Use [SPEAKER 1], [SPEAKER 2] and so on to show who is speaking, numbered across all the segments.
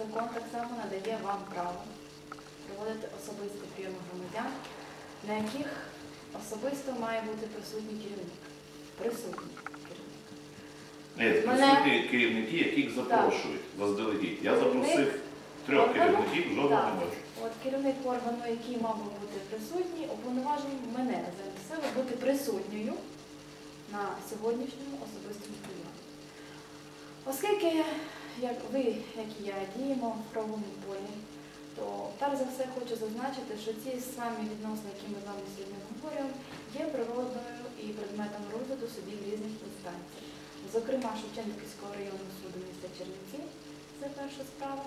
[SPEAKER 1] закон так само надає вам право проводити особисті прийоми громадян, на яких особисто має бути присутній керівник. Присутній керівник.
[SPEAKER 2] Ні, присутні керівники, яких запрошують заздалегідь. Я запросив трьох
[SPEAKER 1] органу?
[SPEAKER 2] керівників, жодного
[SPEAKER 1] Так.
[SPEAKER 2] не бачу.
[SPEAKER 1] От керівник органу, який мав би бути присутній, уповноважив мене за себе бути присутньою на сьогоднішньому особистому прийомі. Оскільки як ви, як і я, діємо в правовому полі, то перш за все хочу зазначити, що ці самі відносини, які ми з вами сьогодні обговорюємо, є природною і предметом розгляду судів різних інстанцій. Зокрема, Шевченківського районного суду міста Чернівці, це перша справа,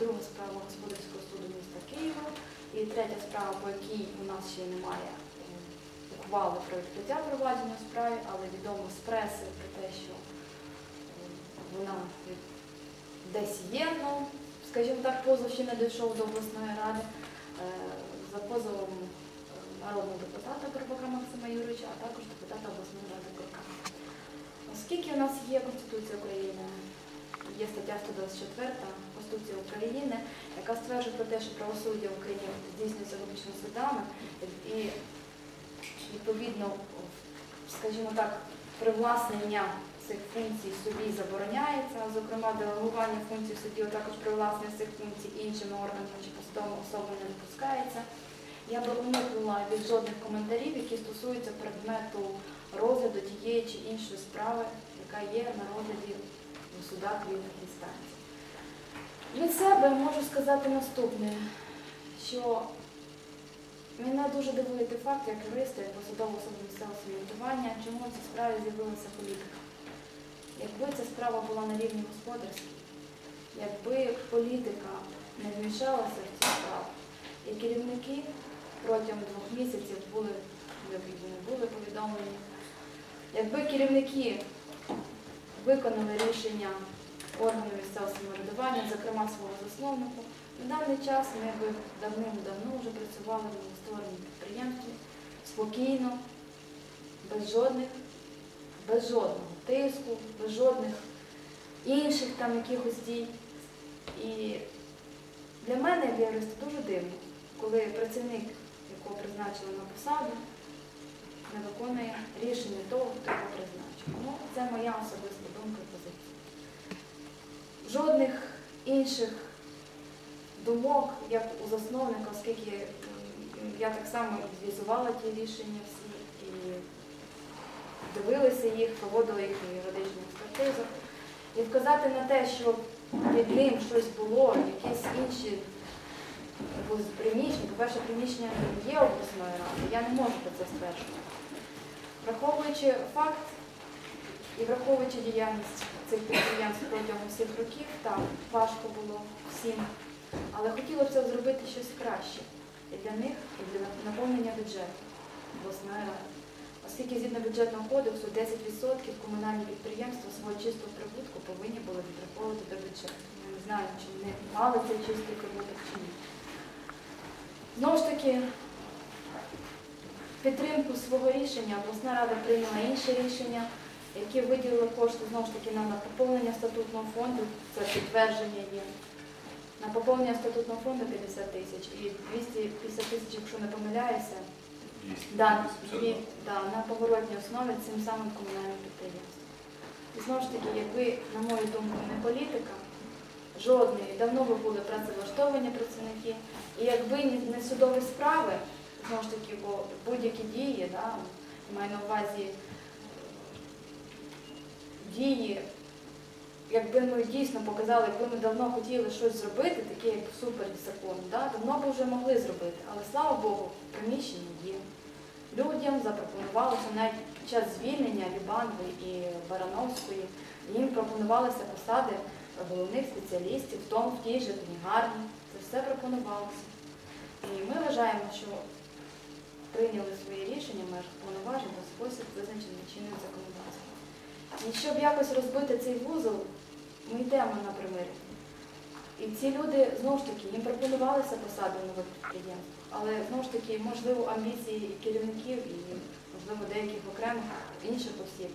[SPEAKER 1] друга справа Господарського суду міста Києва і третя справа, по якій у нас ще немає е, ухвали про відкриття провадження в справі, але відомо з преси про те, що е, вона десь є, ну, скажімо так, позов ще не дійшов до обласної ради е, за позовом е, народного депутата Горбака Максима Юрича, а також депутата обласної ради Горка. Оскільки у нас є Конституція України, є стаття 124 Конституції України, яка стверджує про те, що правосуддя в Україні здійснюється виключно судами, і відповідно, скажімо так, привласнення цих функцій судді забороняється, зокрема делегування функцій судді, а також привласнення цих функцій іншими органами чи посадовими особами не допускається. Я би уникнула від жодних коментарів, які стосуються предмету розгляду тієї чи іншої справи, яка є на розгляді у судах різних інстанцій. Від себе можу сказати наступне, що мене дуже дивує той факт, як юриста, як посадова особа місцевого самоврядування, чому в цій справі з'явилася політика. Якби ця справа була на рівні господарській, якби політика не вмішалася в цю справу, і керівники протягом двох місяців були, не були повідомлені, якби керівники виконали рішення органу місцевого самоврядування, зокрема свого засновнику, на даний час ми б давним-давно вже працювали в новоствореному підприємстві спокійно, без жодних, без жодного тиску, без жодних інших там якихось дій. І для мене, юриста, дуже дивно, коли працівник, якого призначили на посаду, не виконує рішення того, хто його призначив. Ну, це моя особиста думка і позиція. Жодних інших думок, як у засновника, оскільки я так само і ті рішення всі дивилися їх, проводила їхню юридичну експертизу. І вказати на те, що під ним щось було, якісь інші приміщення, по-перше, приміщення є обласної ради, я не можу про це стверджувати. Враховуючи факт і враховуючи діяльність цих підприємств протягом всіх років, так, важко було всім. Але хотілося б це зробити щось краще і для них, і для наповнення бюджету обласної ради. Оскільки згідно бюджетного кодексу 10% комунальні підприємства свого чистого прибутку повинні були відраховувати до бюджету. Ми не знаємо, чи вони мали цей чистий прибуток чи ні. Знову ж таки, підтримку свого рішення обласна рада прийняла інше рішення, які виділили кошти знову ж таки на поповнення статутного фонду, це підтвердження є. На поповнення статутного фонду 50 тисяч і 250 тисяч, якщо не помиляюся, да, дві, да, на поворотній основі цим самим комунальним підприємством. І знову ж таки, якби, на мою думку, не політика, жодної, давно би були працевлаштовані працівники, і якби не не судові справи, знову ж таки, бо будь-які дії, да, маю на увазі е, дії, якби ми дійсно показали, якби ми давно хотіли щось зробити, таке як супер закон, да, давно б вже могли зробити. Але слава Богу, приміщення є. Людям запропонувалося навіть під час звільнення Любанви і Барановської, їм пропонувалися посади головних спеціалістів, в тому в тій же книгарні. Це все пропонувалося. І ми вважаємо, що прийняли свої рішення межах повноважень у спосіб визначений чинним законодавством. І щоб якось розбити цей вузол, ми йдемо на примирення. І ці люди, знову ж таки, їм пропонувалися посади нових підприємствах, але знову ж таки, можливо, амбіції і керівників, і можливо деяких окремих інших осіб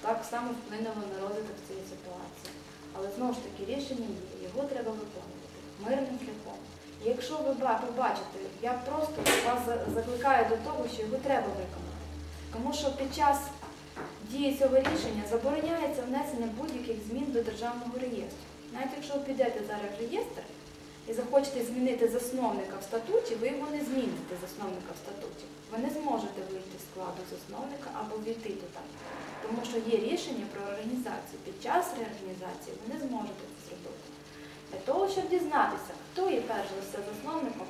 [SPEAKER 1] так само вплинуло на розвиток цієї ситуації. Але знову ж таки рішення є, його треба виконувати мирним шляхом. Якщо ви побачите, я просто вас закликаю до того, що його треба виконати. Тому що під час дії цього рішення забороняється внесення будь-яких змін до державного реєстру. Навіть якщо ви підете зараз в реєстр і захочете змінити засновника в статуті, ви його не зміните засновника в статуті. Ви не зможете вийти з складу засновника або війти туди. Тому що є рішення про організацію. Під час реорганізації ви не зможете це зробити. Для того, щоб дізнатися, хто є перш за все засновником,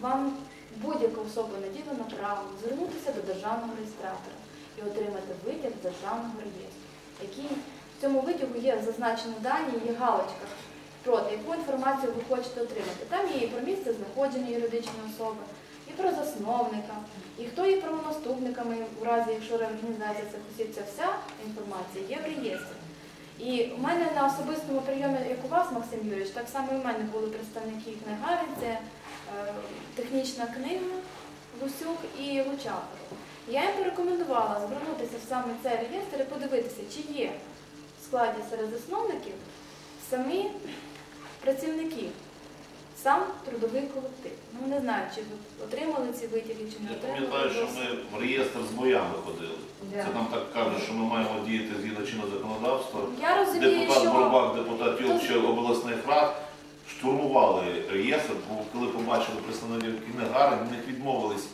[SPEAKER 1] вам будь-яка особа наділена право звернутися до державного реєстратора і отримати витяг з державного реєстру, який в цьому витягу є зазначені дані, є галочка проти, яку інформацію ви хочете отримати. Там є і про місце знаходження юридичної особи, і про засновника, і хто є правонаступниками у разі, якщо реорганізація цих осіб, ця вся інформація є в реєстрі. І у мене на особистому прийомі, як у вас, Максим Юрійович, так само і в мене були представники книгарі, це е, технічна книга Лусюк і Лучаков. Я їм порекомендувала звернутися в саме цей реєстр і подивитися, чи є в складі серед засновників самі працівники, сам трудовий колектив. Ну не знаю, чи ви отримали ці витяги, чи не
[SPEAKER 2] Я
[SPEAKER 1] отримали.
[SPEAKER 2] пам'ятаю, що ми в реєстр з боями ходили.
[SPEAKER 3] Да.
[SPEAKER 2] Це нам так кажуть, що ми маємо діяти згідно чинного законодавства.
[SPEAKER 1] Я розумію,
[SPEAKER 2] Депутат
[SPEAKER 1] що
[SPEAKER 2] Бурбак, депутат Йолче обласних рад штурмували реєстр, бо коли побачили представників книгарень, в них відмовились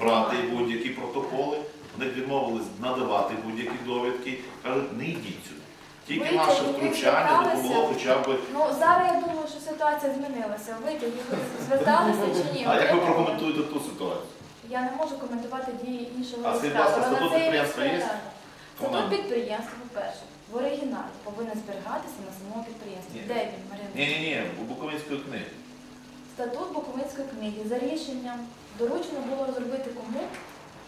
[SPEAKER 2] брати будь-які протоколи, в них відмовились надавати будь-які довідки. Кажуть, не йдіть сюди. Тільки наше втручання
[SPEAKER 1] зверталися.
[SPEAKER 2] допомогло хоча б.
[SPEAKER 1] ну зараз я думаю, що ситуація змінилася. Витяги ви зверталися чи ні?
[SPEAKER 2] А як ви прокоментуєте ту ситуацію?
[SPEAKER 1] Я не можу коментувати дії іншого
[SPEAKER 2] А скажіть, будь ласка, статут підприємства є?
[SPEAKER 1] Статут
[SPEAKER 2] Комунальний.
[SPEAKER 1] підприємства, по-перше, в оригіналі повинен зберігатися на самому підприємстві.
[SPEAKER 2] Ні.
[SPEAKER 1] Де він, Марина?
[SPEAKER 2] Ні, ні, ні, у Буковинської книги.
[SPEAKER 1] Статут Буковинської книги за рішенням доручено було розробити кому?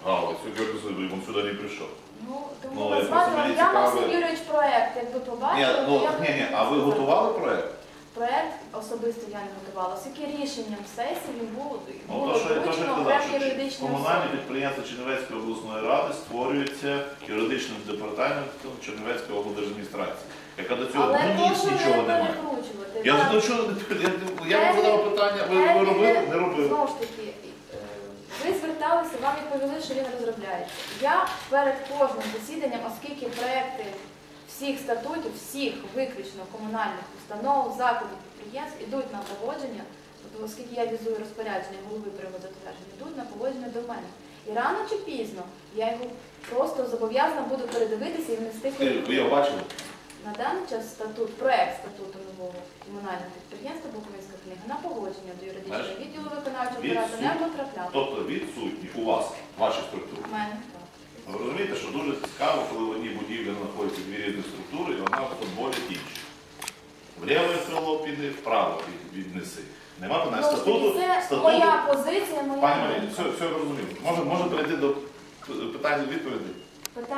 [SPEAKER 2] А, ось він сюди не прийшов.
[SPEAKER 1] Ну, тому
[SPEAKER 2] Ну, я
[SPEAKER 1] назвати
[SPEAKER 2] просто
[SPEAKER 1] вам
[SPEAKER 2] мені
[SPEAKER 1] я
[SPEAKER 2] цікаво.
[SPEAKER 1] Максим Юрійович проект, якби
[SPEAKER 2] Ні,
[SPEAKER 1] побачили,
[SPEAKER 2] ну,
[SPEAKER 1] я б
[SPEAKER 2] ні, ні, а ви готували проект?
[SPEAKER 1] Проект особисто я не готувала, оскільки рішенням сесії він був
[SPEAKER 2] Ну,
[SPEAKER 1] було
[SPEAKER 2] то, що,
[SPEAKER 1] доручено
[SPEAKER 2] я казав, що
[SPEAKER 1] особи.
[SPEAKER 2] підприємство Чернівецької обласної ради створюється юридичним департаментом Чернівецької облдержадміністрації, яка до цього
[SPEAKER 1] Але
[SPEAKER 2] ну, ні,
[SPEAKER 1] прошу
[SPEAKER 2] нічого
[SPEAKER 1] не
[SPEAKER 2] немає.
[SPEAKER 1] перекручувати.
[SPEAKER 2] Я
[SPEAKER 1] Так.
[SPEAKER 2] до чого не я, я вам задав питання, ви, ви
[SPEAKER 1] Терміни-
[SPEAKER 2] робили? Не робили.
[SPEAKER 1] Знову ж таки, зверталися, вам відповіли, що він розробляється. Я перед кожним засіданням, оскільки проекти всіх статутів, всіх виключно комунальних установ, закладів, підприємств ідуть на погодження, тобто, оскільки я візую розпорядження голови прямо затвердження, йдуть на погодження до мене. І рано чи пізно я його просто зобов'язана буду передивитися і внести
[SPEAKER 2] Ви, ви його бачили?
[SPEAKER 1] На даний час статут, проект статуту нового комунального підприємства Буковинська книга на погодження до юридичного
[SPEAKER 2] Знаєш,
[SPEAKER 1] відділу виконавчого апарату не потрапляв.
[SPEAKER 2] Тобто відсутні у вас, в вашій структурі.
[SPEAKER 1] У мене так.
[SPEAKER 2] Ви розумієте, що дуже цікаво, коли в одній будівлі знаходяться дві різні структури, і вона футболить інші. Вліве крило піди, вправо від- віднеси. Нема питань.
[SPEAKER 1] Ну,
[SPEAKER 2] Статуту,
[SPEAKER 1] це
[SPEAKER 2] статуту,
[SPEAKER 1] моя позиція, моя
[SPEAKER 2] пані Марія,
[SPEAKER 1] думка.
[SPEAKER 2] все, все. Може, може перейти до питань відповідей?
[SPEAKER 1] Питання